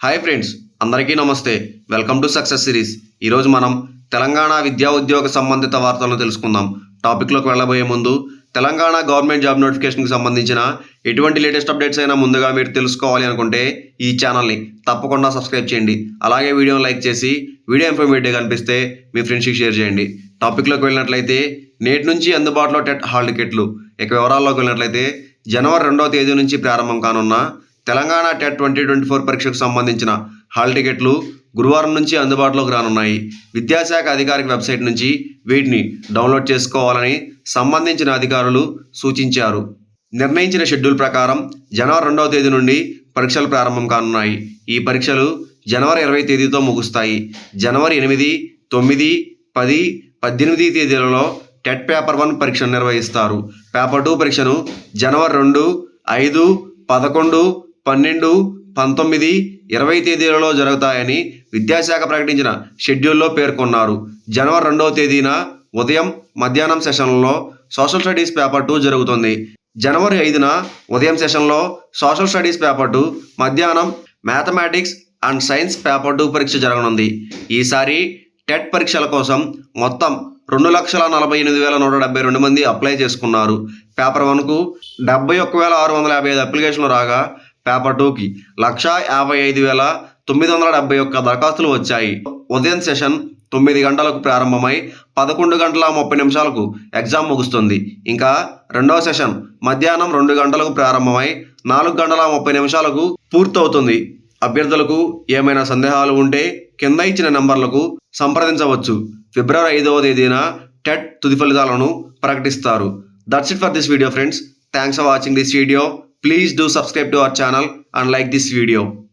Hi friends అందరికీ నమస్తే. Welcome to success series ఈరోజు మనం తెలంగాణ విద్యా ఉద్యోగ సంబంధిత వార్తలను తెలుసుకుందాం. టాపిక్లోకి వెళ్ళబోయే ముందు తెలంగాణ గవర్నమెంట్ జాబ్ నోటిఫికేషన్కి సంబంధించిన ఎటువంటి లేటెస్ట్ అప్డేట్స్ అయినా ముందుగా మీరు తెలుసుకోవాలి అనుకుంటే ఈ ఛానల్ని తప్పకుండా సబ్స్క్రైబ్ చేయండి. అలాగే వీడియోని లైక్ చేసి వీడియో ఇన్ఫర్మేటివ్ కనిపిస్తే మీ ఫ్రెండ్స్కి షేర్ చేయండి. టాపిక్లోకి వెళ్ళినట్లయితే నేటి నుంచి అందుబాటులో టెట్ హాల్ టికెట్లు. ఇక వివరాల్లోకి వెళ్ళినట్లయితే జనవరి రెండవ తేదీ నుంచి ప్రారంభం కానున్న Telangana TET twenty twenty four పరీక్షకు సంబంధించిన హాల్ టికెట్లు గురువారం నుంచి అందుబాటులోకి రానున్నాయి. విద్యాశాఖ అధికారిక వెబ్సైట్ నుంచి వీటిని డౌన్లోడ్ చేసుకోవాలని సంబంధించిన అధికారులు సూచించారు. నిర్ణయించిన షెడ్యూల్ ప్రకారం జనవరి రెండవ తేదీ నుండి పరీక్షలు ప్రారంభం కానున్నాయి. ఈ పరీక్షలు జనవరి ఇరవై తేదీతో ముగుస్తాయి. జనవరి ఎనిమిది తొమ్మిది పది పద్దెనిమిది తేదీలలో టెట్ పేపర్ వన్ పరీక్షను నిర్వహిస్తారు. పేపర్ టూ పరీక్షను జనవరి రెండు ఐదు పదకొండు పన్నెండు పంతొమ్మిది ఇరవై తేదీలలో జరుగుతాయని విద్యాశాఖ ప్రకటించిన షెడ్యూల్లో పేర్కొన్నారు. జనవరి రెండవ తేదీన ఉదయం మధ్యాహ్నం సెషన్లలో సోషల్ స్టడీస్ పేపర్ టూ జరుగుతుంది. జనవరి ఐదున ఉదయం సెషన్లో సోషల్ స్టడీస్ పేపర్ టూ మధ్యాహ్నం mathematics and science paper two పరీక్ష జరగనుంది. ఈసారి టెట్ పరీక్షల కోసం మొత్తం రెండు లక్షల నలభై ఎనిమిది వేల నూట డెబ్బై రెండు మంది అప్లై చేసుకున్నారు. పేపర్ వన్కు డెబ్బై ఒక్క వేల ఆరు వందల యాభై ఐదు అప్లికేషన్లు రాగా పేపర్ టూకి లక్షా యాభై ఐదు వేల తొమ్మిది వందల డెబ్బై ఒక్క దరఖాస్తులు వచ్చాయి. ఉదయం సెషన్ తొమ్మిది గంటలకు ప్రారంభమై పదకొండు గంటల ముప్పై నిమిషాలకు ఎగ్జామ్ ముగుస్తుంది. ఇంకా రెండవ సెషన్ మధ్యాహ్నం రెండు గంటలకు ప్రారంభమై నాలుగు గంటల ముప్పై నిమిషాలకు పూర్తవుతుంది. అభ్యర్థులకు ఏమైనా సందేహాలు ఉంటే కింద ఇచ్చిన నంబర్లకు సంప్రదించవచ్చు. ఫిబ్రవరి ఐదవ తేదీన టెట్ తుది ఫలితాలను ప్రకటిస్తారు. That's it for this video friends. Thanks for watching this video. Please do subscribe to our channel and like this video.